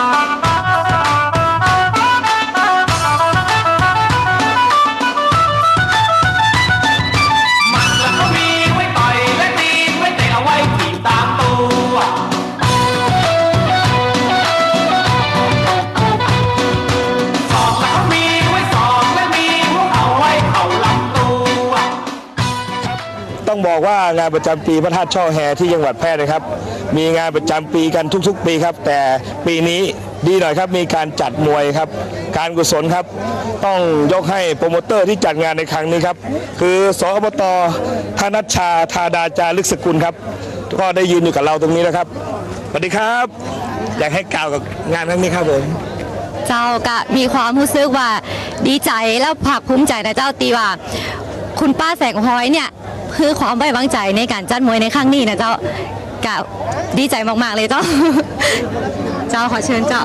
มั ต้องบอกว่างานประจำปีพระธาตุช่อแฮที่จังหวัดแพร่นะครับ มีงานประจำปีกันทุกๆ ปีครับ แต่ปีนี้ดีหน่อยครับมีการจัดมวยครับ การกุศลครับ ต้องยกให้โปรโมเตอร์ที่จัดงานในครั้งนี้ครับ คือสอบตธนัชชาธาดาจารึกสกุลครับ ก็ได้ยืนอยู่กับเราตรงนี้นะครับสวัสดีครับ อยากให้กล่าวกับงานครั้งนี้ครับผมเจ้าก็มีความรู้สึกว่าดีใจแล้วภาคภูมิใจนะเจ้าตีว่า คุณป้าแสงพลอยเนี่ย คือความไว้วางใจในการจัดมวยในครั้งนี้นะเจ้าก็ดีใจมากๆเลยเจ้า เจ้าขอเชิญเจ้า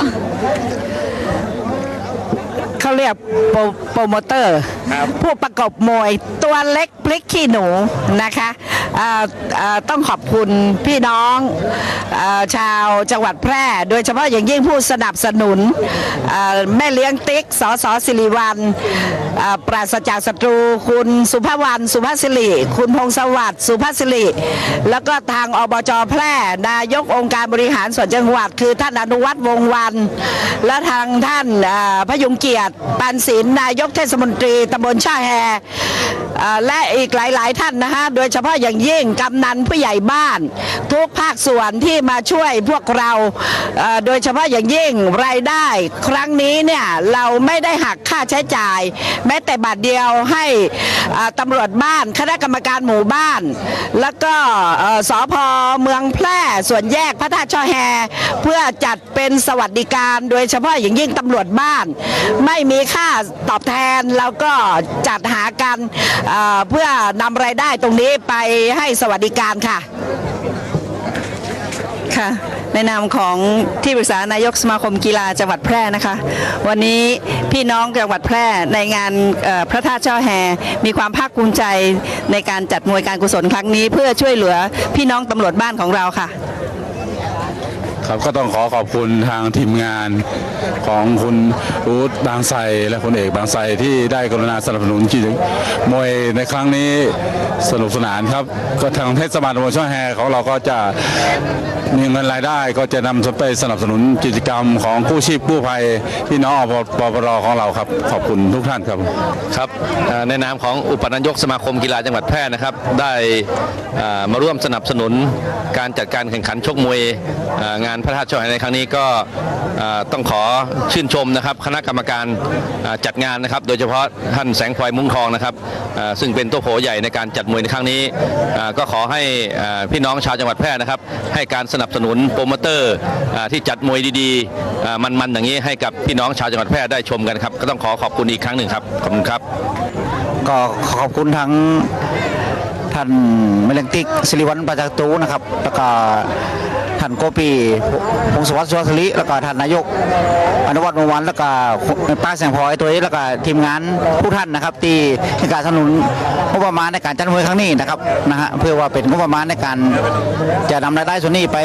เขาเรียกโปรโปรโมเตอร์ครับผู้ประกบมวยตัวเล็กพลิกขี้หนูนะคะต้องขอบคุณพี่น้องอชาวจังหวัดแพร่ โดยเฉพาะอย่างยิ่งผู้สนับสนุนแม่เลี้ยงติ๊กสสสิริวัลเอ่อปราศจากศัตรูคุณสุภวรรณสุภาสิริ คุณพงศวัสดิ์สุภาสิริ แล้วก็ทางอบจแพร่นายกองค์การบริหารส่วนจังหวัด คือท่านอนุวัฒน์วงศ์วัน และทางท่านพยุงเกียรติปันศิลป์นายกเทศมนตรีตำบลช่าแฮ และอีกหลาย ๆ ท่านนะฮะโดยเฉพาะอย่างยิ่งกำนันผู้ใหญ่บ้าน ทุกภาคส่วนที่มาช่วยพวกเรา โดยเฉพาะอย่างยิ่งรายได้ ครั้งนี้เนี่ยเราไม่ได้หักค่าใช้จ่าย แม้แต่บาทเดียวให้ตำรวจบ้านคณะกรรมการหมู่บ้าน แล้วก็เอ่อสพเมืองแพร่ส่วนแยกพระธาตุช่อแฮ เพื่อจัดเป็นสวัสดิการโดยเฉพาะอย่างยิ่งตำรวจบ้าน ไม่มีค่าตอบแทนแล้วก็จัดหากันเพื่อนำรายได้ตรงนี้ไปให้สวัสดิการค่ะค่ะในนามของที่ปรึกษานายกสมาคมกีฬาจังหวัดแพร่นะคะ วันนี้พี่น้องจังหวัดแพร่ในงานพระธาตุเจ้าแฮมีความภาคภูมิใจในการจัดมวยการกุศลครั้งนี้ เพื่อช่วยเหลือพี่น้องตำรวจบ้านของเราค่ะ ครับก็ต้องขอขอบคุณทางทีมงานของคุณรูทบางไทรและคุณเอกบางไทรที่ได้กรุณาสนับสนุนกิจมวยในครั้งนี้สนุกสนานครับ ก็ทางเทศบาลตำบลช่องแฮของเราก็จะ มีเงินรายได้ก็จะนำไปสนับสนุนกิจกรรมของกู้ชีพกู้ภัยพี่น้องอปปรของเราครับ ขอบคุณทุกท่านครับครับเอ่อในนามของอุปนายกสมาคมกีฬาจังหวัดแพร่นะครับ ได้เอ่อมาร่วมสนับสนุนการจัดการแข่งขันชกมวยเอ่องานพระธาตุช่อแฮในครั้งนี้ก็เอ่อต้องขอชื่นชมนะครับ คณะกรรมการเอ่อจัดงานนะครับ โดยเฉพาะท่านแสงพลอยมุ้งทองนะครับเอ่อซึ่งเป็นตัวโผใหญ่ในการจัดมวยในครั้งนี้เอ่อก็ขอให้เอ่อพี่น้องชาวจังหวัดแพร่นะครับ ให้การสนับสนุนโปรโมเตอร์อที่จัดมวยดีๆ มันๆอย่างนี้ให้กับพี่น้องชาวจังหวัดแพร่ได้ชมกันครับ ก็ต้องขอขอบคุณอีกครั้งหนึ่งครับขอบคุณครับ ก็ขอบคุณทั้งท่านเมลังติกสิริวัลประจักษ์ตูนะครับแล้วก็ ท่านโกปีพงศวัฒน์สุวัสริแล้วก็ท่านนายก อนุวัฒน์วงศ์วันแล้วก็ป้าแสงพลอยตัวนี้แล้วก็ทีมงานผู้ท่านนะครับที่ให้การสนับสนุนงบประมาณในการจัดมวยครั้งนี้นะครับนะฮะเพื่อว่าเป็นงบประมาณในการจะนำรายได้ส่วนนี้ไป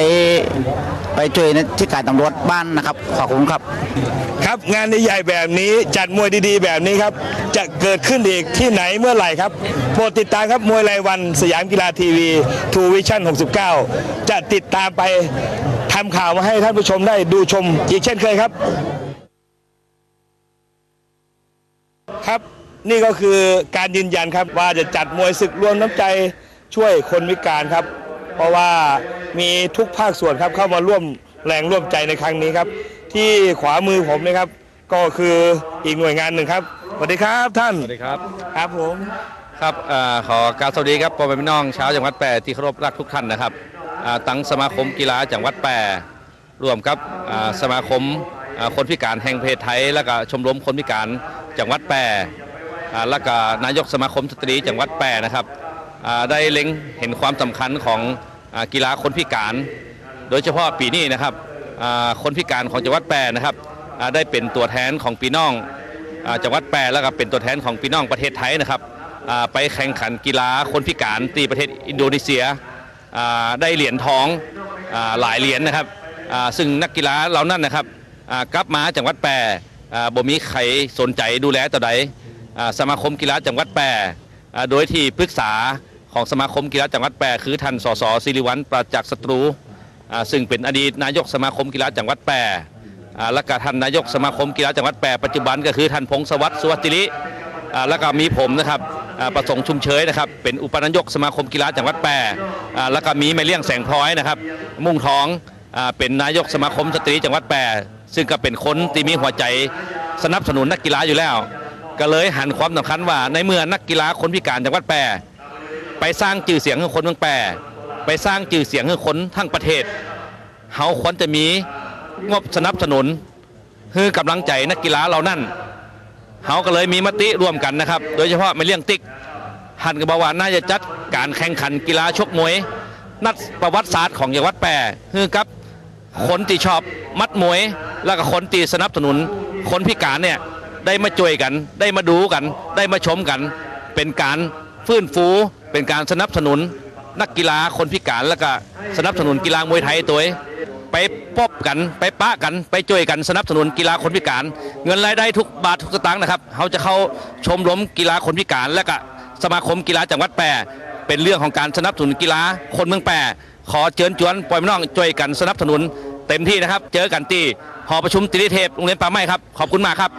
ไปช่วยในที่การตำรวจบ้านนะครับขอบคุณครับ ครับงานใหญ่แบบนี้จัดมวยดีๆ แบบนี้ครับ จะเกิดขึ้นอีกที่ไหนเมื่อไหร่ครับ ปรดติดตามครับมวยรายวันสยามกีฬาทีวีทูวิชั่น 69 จะติดตามไปทำข่าวมาให้ท่านผู้ชมได้ดูชมอีกเช่นเคยครับ ครับนี่ก็คือการยืนยันครับว่าจะจัดมวยศึกรวมน้ำใจช่วยคนพิการครับ เพราะว่ามีทุกภาคส่วนครับเข้ามาร่วมแรงร่วมใจในครั้งนี้ครับ ที่ขวามือผมนะครับ ก็คืออีกหน่วยงานหนึ่งครับสวัสดีครับท่านสวัสดีครับครับผม ครับอขอกรารสวัสดีครับพ่อแม่พี่น้องชาวจังหวัดแปรที่เคารพรักทุกท่านนะครับตั้งสมาคมกีฬาจังหวัดแปรร่วมกับสมาคมคนพิการแห่งประเทศไทย และก็ชมรมคนพิการจังหวัดแปรและก็นายกสมาคมสตรีจังหวัดแปรนะครับได้เล็งเห็นความสำคัญของอกีฬาคนพิการ โดยเฉพาะปีนี้นะครับคนพิการของจังหวัดแปรนะครับได้เป็นตัวแทนของพี่น้องจังหวัดแปรแล้วก็เป็นตัวแทนของพี่น้องประเทศไทยนะครับ ไปแข่งขันกีฬาคนพิการที่ประเทศอินโดนีเซียได้เหรียญทองอหลายเหรียญนะครับซึ่งนักกีฬาเหล่านั้นนะครับกลับมาจังหวัดแปรบ่มีใครสนใจดูแลต่อใดอสมาคมกีฬาจังหวัดแปรโดยที่ปรึกษาของสมาคมกีฬาจังหวัดแปรคือท่านสสศิริวัลประจักษ์ศัตรูซึ่งเป็นอดีตนายกสมาคมกีฬาจังหวัดแปรและก็ท่านนายกสมาคมกีฬาจังหวัดแปรปัจจุบันก็คือท่านพงศวัฒน์สุวัติริแล้วก็มีผมนะครับ ประสงค์ชุมเชยนะครับเป็นอุปนายกสมาคมกีฬาจังหวัดแปรแล้วก็มีแม่เลี้ยงแสงพลอยนะครับ มุ่งท้องอเป็นนายกสมาคมสตรีจังหวัดแปรซึ่งก็เป็นคนที่มีหัวใจสนับสนุนนักกีฬาอยู่แล้ว ก็เลยหันความสำคัญว่าในเมื่อนักกีฬาคนพิการจังหวัดแปรไปสร้างชื่อเสียงให้คนเมืองแปรไปสร้างชื่อเสียงให้คนทั้งประเทศเขาควรจะมีงบสนับสนุนคือกำลังใจนักกีฬาเรานั่น เขาก็เลยมีมติร่วมกันนะครับ โดยเฉพาะไม่เลี่ยงติ๊กหันก็บอกว่าน่าจะจัดการแข่งขันกีฬาชกมวย นัดประวัติศาสตร์ของจังหวัดแปรคือกับคนที่ชอบมัดมวย แล้วก็คนที่สนับสนุน คนพิการเนี่ยได้มาจ่วยกัน ได้มาดูกัน ได้มาชมกัน เป็นการฟื้นฟู เป็นการสนับสนุน นักกีฬาคนพิการแล้วก็สนับสนุนกีฬามวยไทยตัวเอง ไปพบกัน ไปปะกัน ไปช่วยกันสนับสนุนกีฬาคนพิการ เงินรายได้ทุกบาททุกสตางค์นะครับเขาจะเข้าชมรมกีฬาคนพิการ และก็สมาคมกีฬาจังหวัดแปรเป็นเรื่องของการสนับสนุนกีฬาคนเมืองแปรขอเชิญชวนปล่อยพี่น้องช่วยกันสนับสนุนเต็มที่นะครับ เจอกันที่หอประชุมติริเทพโรงเรียนป่าไม้ครับ ขอบคุณมากครับ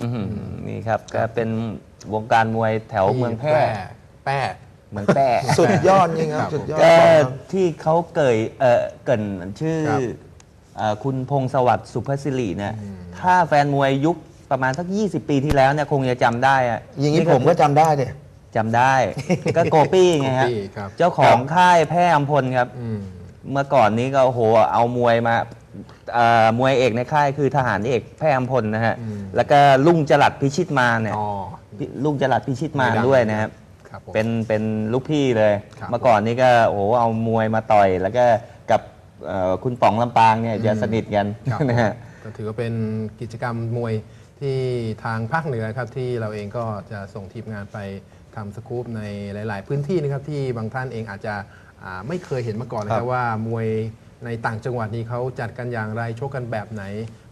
อื้อหือนี่ครับก็เป็นวงการมวยแถวเมืองแพร่แป้ เมืองแพร่สุดยอดจริงคครัรับบสุดยอดก็ครับที่เขาเกยเอ่อเกรินชื่อครับเอ่อคุณพงศวัสดิ์สุภศิริเนี่ยถ้าแฟนมวยยุคประมาณสัก 20 ปีที่แล้วเนี่ยคงจะจำได้อะอย่างนี้ผมก็จำได้เด็จำได้ ก็โกปี้ไงฮะโกปี้ครับ เจ้าของค่ายแพร่อำพลครับ อืม เมื่อก่อนนี้ก็โอ้โหเอามวยมาเอ่อมวยเอกในค่ายคือทหารเอกแพร่อำพลนะฮะ อืม แล้วก็ลุงจรัดพิชิตมารเนี่ย อ๋อพี่ลุงจรัดพิชิตมารไม่ดังด้วยนะครับ ครับผม เป็นเป็นลูกพี่เลย ครับเมื่อก่อนนี้ก็โอ้โหเอามวยมาต่อย แล้วก็กับเอ่อคุณป๋องลำปางเนี่ยจะสนิทกันครับ นะฮะ ก็ถือว่าเป็นกิจกรรมมวยที่ทางภาคเหนือครับที่เราเองก็จะส่งทีมงานไปทำสกู๊ปในหลาย ๆ พื้นที่นะครับที่บางท่านเองอาจจะอ่าไม่เคยเห็นมาก่อนนะครับว่ามวย ในต่างจังหวัดนี้เขาจัดกันอย่างไรชกกันแบบไหน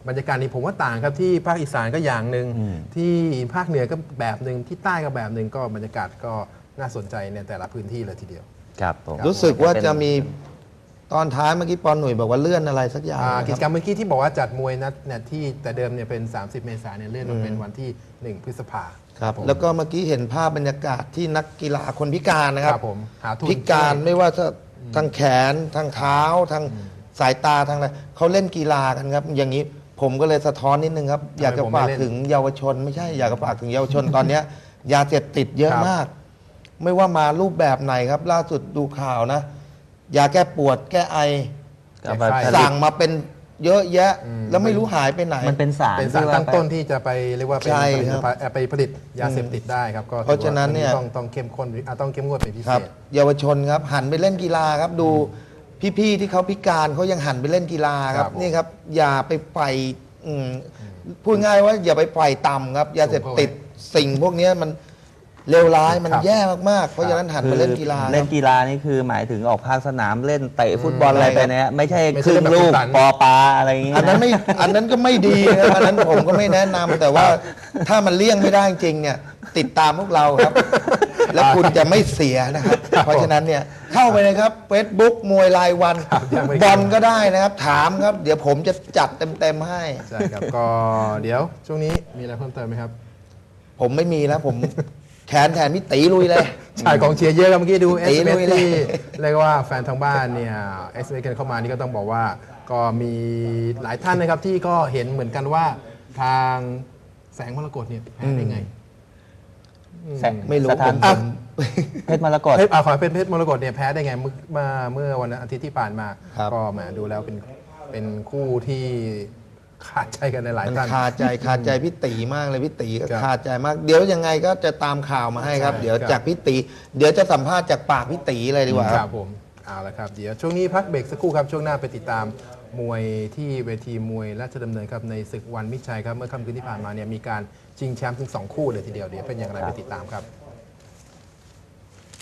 บรรยากาศนี้ผมว่าต่างครับที่ภาคอีสานก็อย่างหนึ่งที่ภาคเหนือก็แบบหนึ่งที่ใต้ก็แบบหนึ่งก็บรรยากาศก็น่าสนใจในแต่ละพื้นที่เลยทีเดียว ครับผมรู้สึกว่าจะมีตอนท้ายเมื่อกี้ปอนหนุ่ยบอกว่าเลื่อนอะไรสักอย่างอ่านะกิจคกรรับรมเมื่อกี้ที่บอกว่าจัดมวยนัดเนี่ยที่แต่เดิมเนี่ยเป็น 30 เมษายนเนี่ยเลื่อนมาเป็นวันที่ 1 พฤษภาครับผมแล้วก็เมื่อกี้เห็นภาพบรรยากาศที่นักกีฬาคนพิการนะคครัรับบผมหาทุนพิการช่วยไม่ว่าจะ ทางแขนทางเท้าทางสายตาทางอะไรเขาเล่นกีฬากันครับ อย่างนี้ผมก็เลยสะท้อนนิดนึงครับ อยากจะฝากถึงเยาวชน ไม่ใช่อยากจะฝากถึงเยาวชนตอนเนี้ยยาเสพติดเยอะมาก ไม่ว่ามารูปแบบไหนครับ ล่าสุดดูข่าวนะยาแก้ปวดแก้ไอก็มาผลิตสั่งมาเป็น เยอะแยะแล้วไม่รู้หายไปไหน มันเป็นสารเป็นสารที่ว่าตั้งต้นที่จะไปเรียกว่าเป็นใช่ผลิตครับภัณฑ์เอ่อไปผลิตยาเสพติดได้ครับก็ถือเพราะฉะนั้นเนี่ยวัต้องต้องเข้มข้นอะต้องเข้มงวดเป็นพิคเศรับษ เยาวชนครับหันไปเล่นกีฬาครับดูพี่ๆที่เขาพิการเขายังหันไปเล่นกีฬาครับครับผมนี่ครับ อย่าไปไฟอืมพูดง่ายว่าอย่าไปไฟต่ำครับยาเสพติดสิ่งพวกเนี้ยมัน เลวร้ายมันครับแย่มากๆ เพราะฉะนั้นหันไปเล่นกีฬา เล่นครับกีฬานี่คือหมายถึงออกภาคสนามเล่นเตะฟุตบอลอะไรไปเนี่ยไม่ใช่ไม่คใช่รึ่งแบบลูกสุขสันต์ปอปลาอะไรอย่างเงี้ยอันนั้นไม่อันนั้นก็ไม่ดีนะครับอันนั้นผมก็ไม่แนะนำแต่ว่าถ้ามันเลี่ยงไม่ได้จริงเนี่ย ติดตามพวกเราครับ แล้วคุณจะไม่เสียนะครับ เพราะฉะนั้นเนี่ยเข้าไปเลยครับ Facebook มวยรายวันครับยังไม่บอลก็ได้นะครับ ถามครับ เดี๋ยวผมจะจัดเต็มๆให้ใช่ครับก็เดี๋ยวช่วงนี้มีอะไรเพิ่มเติมไหมครับ ผมไม่มีแล้วผม แขนแทนพี่ตีลุยเลย ใช่กองเชียร์เยอะครับเมื่อกี้ดูตี s อลุ s ยเลย ที่เรียกว่าแฟนทางบ้านเนี่ยเอสเกันเข้ามานี่ก็ต้องบอกว่า ก็มีหลายท่านนะครับที่ก็เห็นเหมือนกันว่าทางแสงมรกตเนี่ยแพ้ได้ไง แสงไม่รู้สถานผม เพชรมรกต เพชรอ่าขอเพชรเพชรมรกตเนี่ยแพ้ได้ไงเมื่อมาเมื่อวันอาทิตย์ที่ผ่านมา ครับ ก็แหมดูแล้วเป็นเป็นคู่ที่ ขาดใจกันในหลายมันท่าน คาใจคาใจพี่ตีมากเลยพี่ตีก็ครับคาใจมาก เดี๋ยวยังไงก็จะตามข่าวมาให้ครับ ใช่เดี๋ยวครับ จากพี่ตีเดี๋ยวจะสัมภาษณ์จากปากพี่ตีเลยดีกว่าคครัรับบผมเอาละครับ เดี๋ยวช่วงนี้พักเบรกสักครู่ครับช่วงหน้าไปติดตามมวยที่เวทีมวยราชดำเนินครับในศึกวันมิตรชัยครับเมื่อค่ำคืนที่ผ่านมาเนี่ยมีการชิงแชมป์ถึงสองคู่เลยทีเดียวเดี๋ยวเป็นอย่างไรไปติดตามครับ